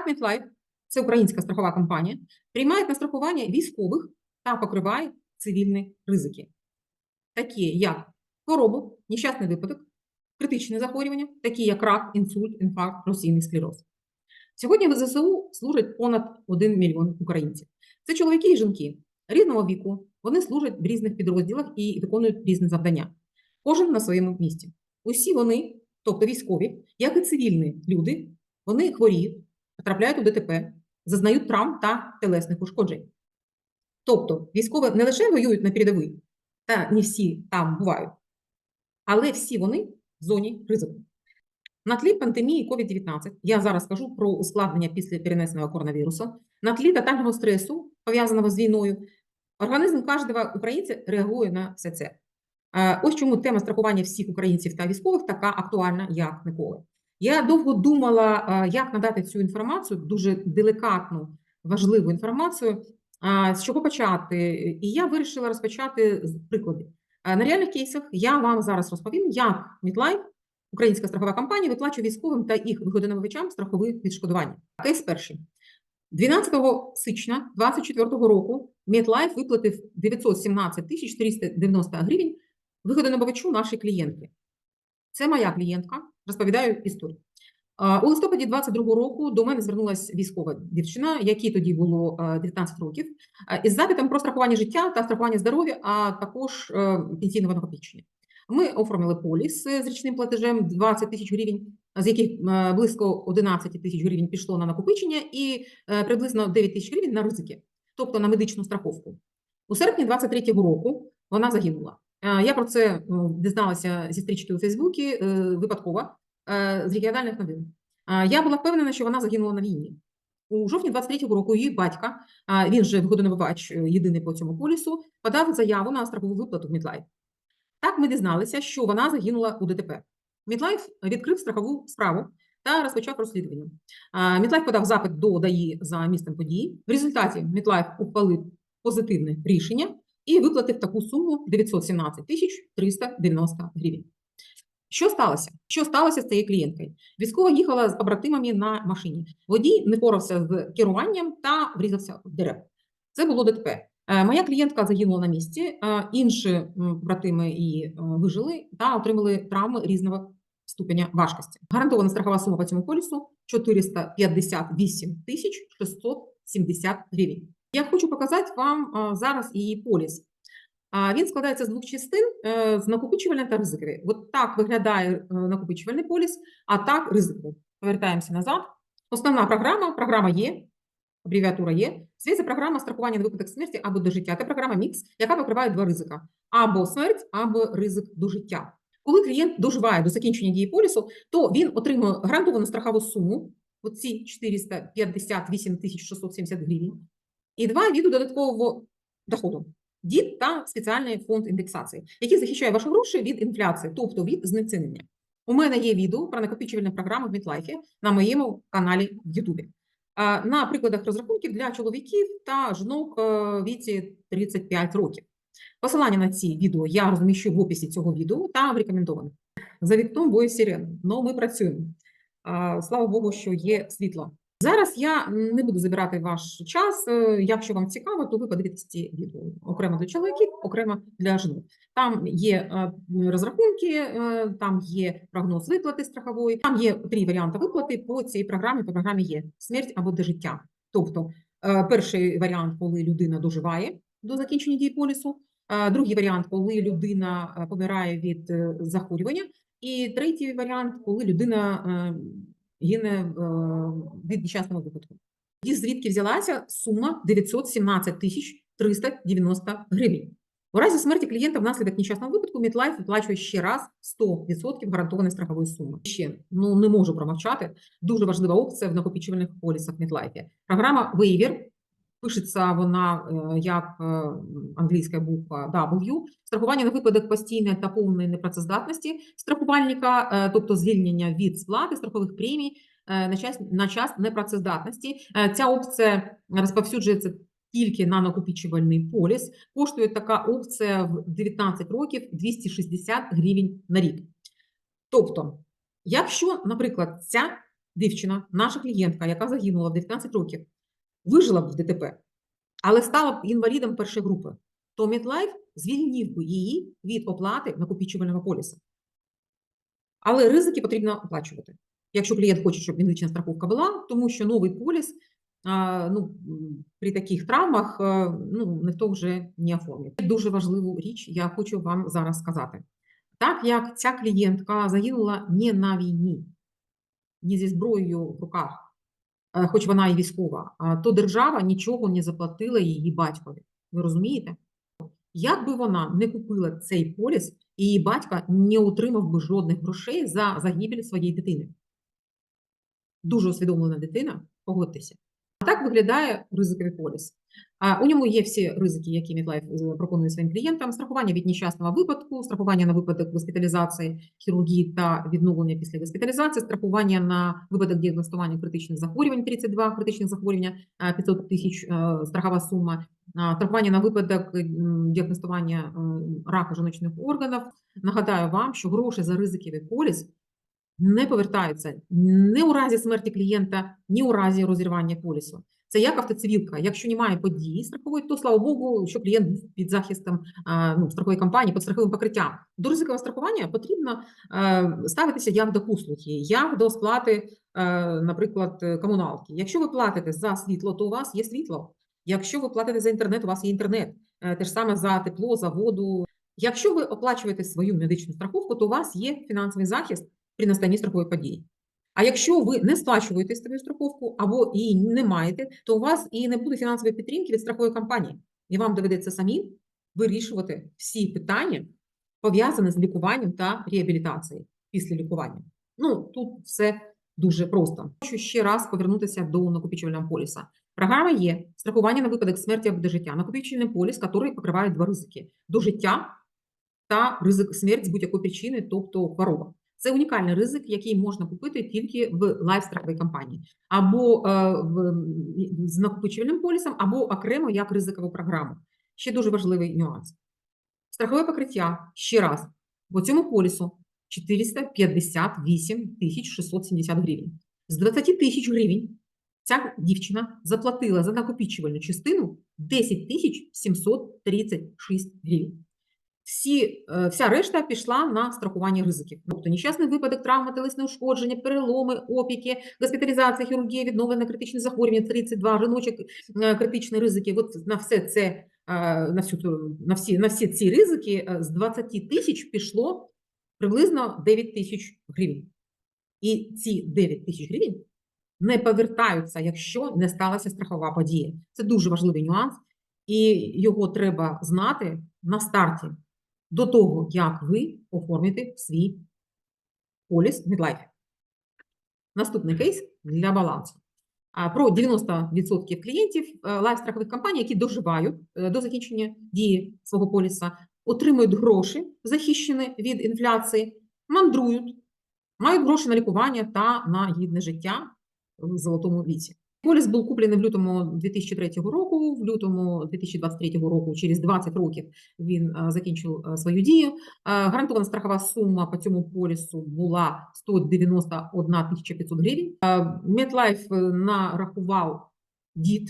Так, MetLife, це українська страхова компанія, приймає на страхування військових та покриває цивільні ризики, такі як хворобу, нещасний випадок, критичне захворювання, такі як рак, інсульт, інфаркт, розсійний склероз. Сьогодні в ЗСУ служать понад 1 мільйон українців. Це чоловіки і жінки різного віку. Вони служать в різних підрозділах і виконують різні завдання. Кожен на своєму місці. Усі вони, тобто військові, як і цивільні люди, вони хворіють, потрапляють у ДТП, зазнають травм та телесних ушкоджень. Тобто військові не лише воюють на передовій, та не всі там бувають, але всі вони в зоні ризику. На тлі пандемії COVID-19 я зараз скажу про ускладнення після перенесеного коронавірусу. На тлі тотального стресу, пов'язаного з війною, організм кожного українця реагує на все це. Е, Ось чому тема страхування всіх українців та військових така актуальна, як ніколи. Я довго думала, як надати цю інформацію, дуже делікатну, важливу інформацію, з чого почати. І я вирішила розпочати з прикладів. На реальних кейсах я вам зараз розповім, як MetLife, українська страхова компанія, виплачує військовим та їх вигодонабувачам страхові відшкодування. Кейс перший. 12 січня 2024 року MetLife виплатив 917 тисяч 390 гривень вигодонабувачу нашій клієнтки. Це моя клієнтка, розповідаю історію. У листопаді 22 року до мене звернулася військова дівчина, якій тоді було е, 19 років, е, із запитом про страхування життя та страхування здоров'я, а також е, пенсійного накопичення. Ми оформили поліс е, з річним платежем 20 тисяч гривень, з яких е, близько 11 тисяч гривень пішло на накопичення і е, приблизно 9 тисяч гривень на ризики, тобто на медичну страховку. У серпні 23-го року вона загинула. Е, Я про це дізналася зі стрічки у Фейсбуці е, випадково е, з регіональних новин. Е, Я була впевнена, що вона загинула на війні. У жовтні 23-го року її батька, він же вигодонабувач е, єдиний по цьому полісу, подав заяву на страхову виплату в Мідлайф. Так ми дізналися, що вона загинула у ДТП. Мідлайф відкрив страхову справу та розпочав розслідування. А, Мідлайф подав запит до ДАІ за місцем події. В результаті Мідлайф ухвалив позитивне рішення і виплатив таку суму 917 тисяч 390 гривень. Що сталося? Що сталося з цією клієнткою? Військова їхала з побратимами на машині. Водій не порався з керуванням та врізався в дерева. Це було ДТП. Е, Моя клієнтка загинула на місці, е, інші братими її е, вижили та отримали травми різного ступеня важкості. Гарантована страхова сума по цьому полісу 458 тисяч 670 гривень. Я хочу показати вам зараз її поліс. Він складається з двох частин е, з накопичувальної та ризикової. От так виглядає е, накопичувальний поліс, а так ризиковий. Повертаємося назад. Основна програма, програма є, абревіатура є. Це програма страхування на випадок смерті або до життя. Це програма Мікс, яка покриває два ризика: або смерть, або ризик до життя. Коли клієнт доживає до закінчення дії полісу, то він отримує гарантовану страхову суму, оці 458 тисяч 670 гривень, і два види додаткового доходу. ДІД та спеціальний фонд індексації, який захищає ваші гроші від інфляції, тобто від знецінення. У мене є відео про накопичувальні програми в Мітлайфі на моєму каналі в Ютубі. На прикладах розрахунків для чоловіків та жінок е, віці 35 років. Посилання на ці відео я розміщу в описі цього відео та в рекомендованих. За вікном бою сирен, але ми працюємо. Слава Богу, що є світло. Зараз я не буду забирати ваш час. Е, Якщо вам цікаво, то ви подивитесь ці відео окремо для чоловіків, окремо для жінок. Там є е, розрахунки, е, там є прогноз виплати страхової, там є три варіанти виплати по цій програмі. По програмі є смерть або до життя. Тобто, перший варіант, коли людина доживає до закінчення дії полісу, другий варіант, коли людина помирає від захворювання, і третій варіант, коли людина гине від нещасного випадку. І звідки взялася сума 917 тисяч 390 гривень. У разі смерті клієнта внаслідок нещасного випадку Мітлайф виплачує ще раз 100% гарантованої страхової суми. Ще ну не можу промовчати. Дуже важлива опція в накопичувальних полісах Мітлайфі. Програма Waiver, пишеться вона е, як е, англійська буква W, страхування на випадок постійної та повної непрацездатності страхувальника, е, тобто звільнення від сплати страхових премій на час, на час непрацездатності. Ця опція розповсюджується тільки на накопичувальний поліс. Коштує така опція в 19 років 260 гривень на рік. Тобто, якщо, наприклад, ця дівчина, наша клієнтка, яка загинула в 19 років, вижила б в ДТП, але стала б інвалідом першої групи, то MetLife звільнив би її від оплати накопичувального поліса. Але ризики потрібно оплачувати. Якщо клієнт хоче, щоб медична страховка була, тому що новий поліс а, ну, при таких травмах е, ну, ніхто вже не оформить. Дуже важливу річ я хочу вам зараз сказати. Так як ця клієнтка загинула не на війні, не зі зброєю в руках, хоч вона і військова, то держава нічого не заплатила її батькові. Ви розумієте? Як би вона не купила цей поліс, її батько не отримав би жодних грошей за загибель своєї дитини. Дуже усвідомлена дитина, погодьтеся. Так виглядає ризиковий поліс. У ньому є всі ризики, які MetLife е, пропонує своїм клієнтам: страхування від нещасного випадку, страхування на випадок госпіталізації, хірургії та відновлення після госпіталізації, страхування на випадок діагностування критичних захворювань, 32 критичних захворювання, 500 тисяч е, страхова сума, страхування на випадок діагностування м, раку жіночних органів. Нагадаю вам, що гроші за ризиковий поліс не повертаються ні у разі смерті клієнта, ні у разі розірвання полісу. Це як автоцивілка. Якщо немає події страхової, то слава Богу, що клієнт був під захистом ну, страхової компанії, під страховим покриттям. До ризикового страхування потрібно е, ставитися як до послуги, як до сплати, е, наприклад, комуналки. Якщо ви платите за світло, то у вас є світло. Якщо ви платите за інтернет, у вас є інтернет. Е, Те ж саме за тепло, за воду. Якщо ви оплачуєте свою медичну страховку, то у вас є фінансовий захист при настанні страхової події. А якщо ви не сплачуєте свою страховку або її не маєте, то у вас і не буде фінансової підтримки від страхової компанії, і вам доведеться самим вирішувати всі питання, пов'язані з лікуванням та реабілітацією після лікування. Ну тут все дуже просто. Хочу ще раз повернутися до накопичувального поліса. Програма є страхування на випадок смерті або до життя. Накопичувальний поліс, який покриває два ризики: до життя та ризик смерті з будь-якої причини, тобто хвороба. Це унікальний ризик, який можна купити тільки в лайфстраховій компанії, або е, в, з накопичувальним полісом, або окремо як ризикову програму. Ще дуже важливий нюанс. Страхове покриття ще раз по цьому полісу 458 тисяч 670 гривень. З 20 тисяч гривень ця дівчина заплатила за накопичувальну частину 10 тисяч 736 гривень всі, е, вся решта пішла на страхування ризиків. Тобто нещасний випадок, травма, телесне ушкодження, переломи, опіки, госпіталізація, хірургія, відновлення критичне захворювання, 32, жіночок, е, критичні ризики. От на все це, е, на всю на всі, на всі ці ризики з 20 тисяч пішло приблизно 9 тисяч гривень. І ці 9 тисяч гривень не повертаються, якщо не сталася страхова подія. Це дуже важливий нюанс, і його треба знати на старті до того, як ви оформите свій поліс MedLife. Наступний кейс для балансу. Про 90% клієнтів е, лайфстрахових компаній, які доживають е, до закінчення дії свого поліса, отримують гроші, захищені від інфляції, мандрують, мають гроші на лікування та на гідне життя в золотому віці. Поліс був куплений в лютому 2003 року, в лютому 2023 року, через 20 років він е, закінчив е, свою дію. Е, Гарантована страхова сума по цьому полісу була 191 тисяча 500 гривень. Е, нарахував дід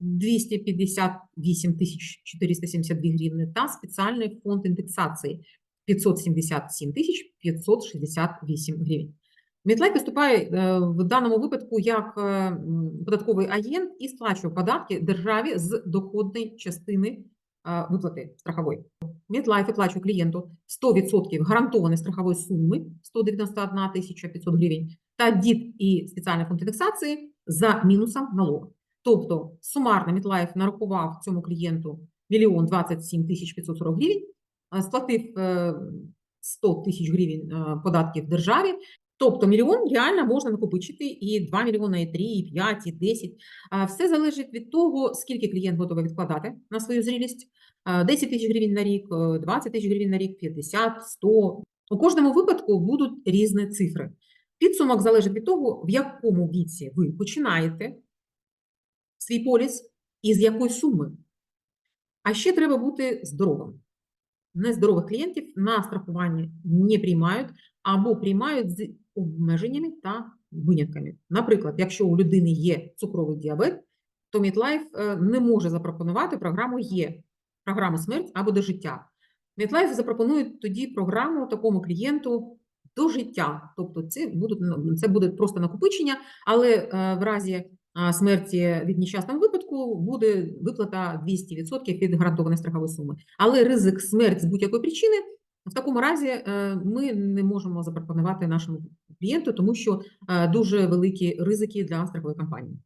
258 тисяч 472 гривни та спеціальний фонд індексації 577 тисяч 568 гривень. MetLife виступає е, в даному випадку як е, податковий агент і сплачує податки державі з доходної частини е, виплати страхової. MetLife виплачує клієнту 100% гарантованої страхової суми 191 тисяча 500 гривень та дід і спеціальний фонд індексації за мінусом налогу. Тобто сумарно MetLife нарахував цьому клієнту 1 27 тисяч 540 гривень, сплатив е, 100 тисяч гривень податків державі, Тобто мільйон реально можна накопичити і 2 мільйони, і 3, і 5, і 10. Все залежить від того, скільки клієнт готовий відкладати на свою зрілість. 10 тисяч гривень на рік, е, 20 тисяч гривень на рік, 50, 100. У кожному випадку будуть різні цифри. Підсумок залежить від того, в якому віці ви починаєте свій поліс і з якої суми. А ще треба бути здоровим. Нездорових клієнтів на страхування не приймають або приймають з обмеженнями та винятками. Наприклад, якщо у людини є цукровий діабет, то MetLife е, не може запропонувати програму Є, програму смерть або до життя. MetLife запропонує тоді програму такому клієнту до життя. Тобто це, будуть, ну, це буде просто накопичення, але е, в разі смерті від нещасного випадку буде виплата 200% від гарантованої страхової суми. Але ризик смерті з будь-якої причини в такому разі е, ми не можемо запропонувати нашому клієнту, тому що е, дуже великі ризики для страхової компанії.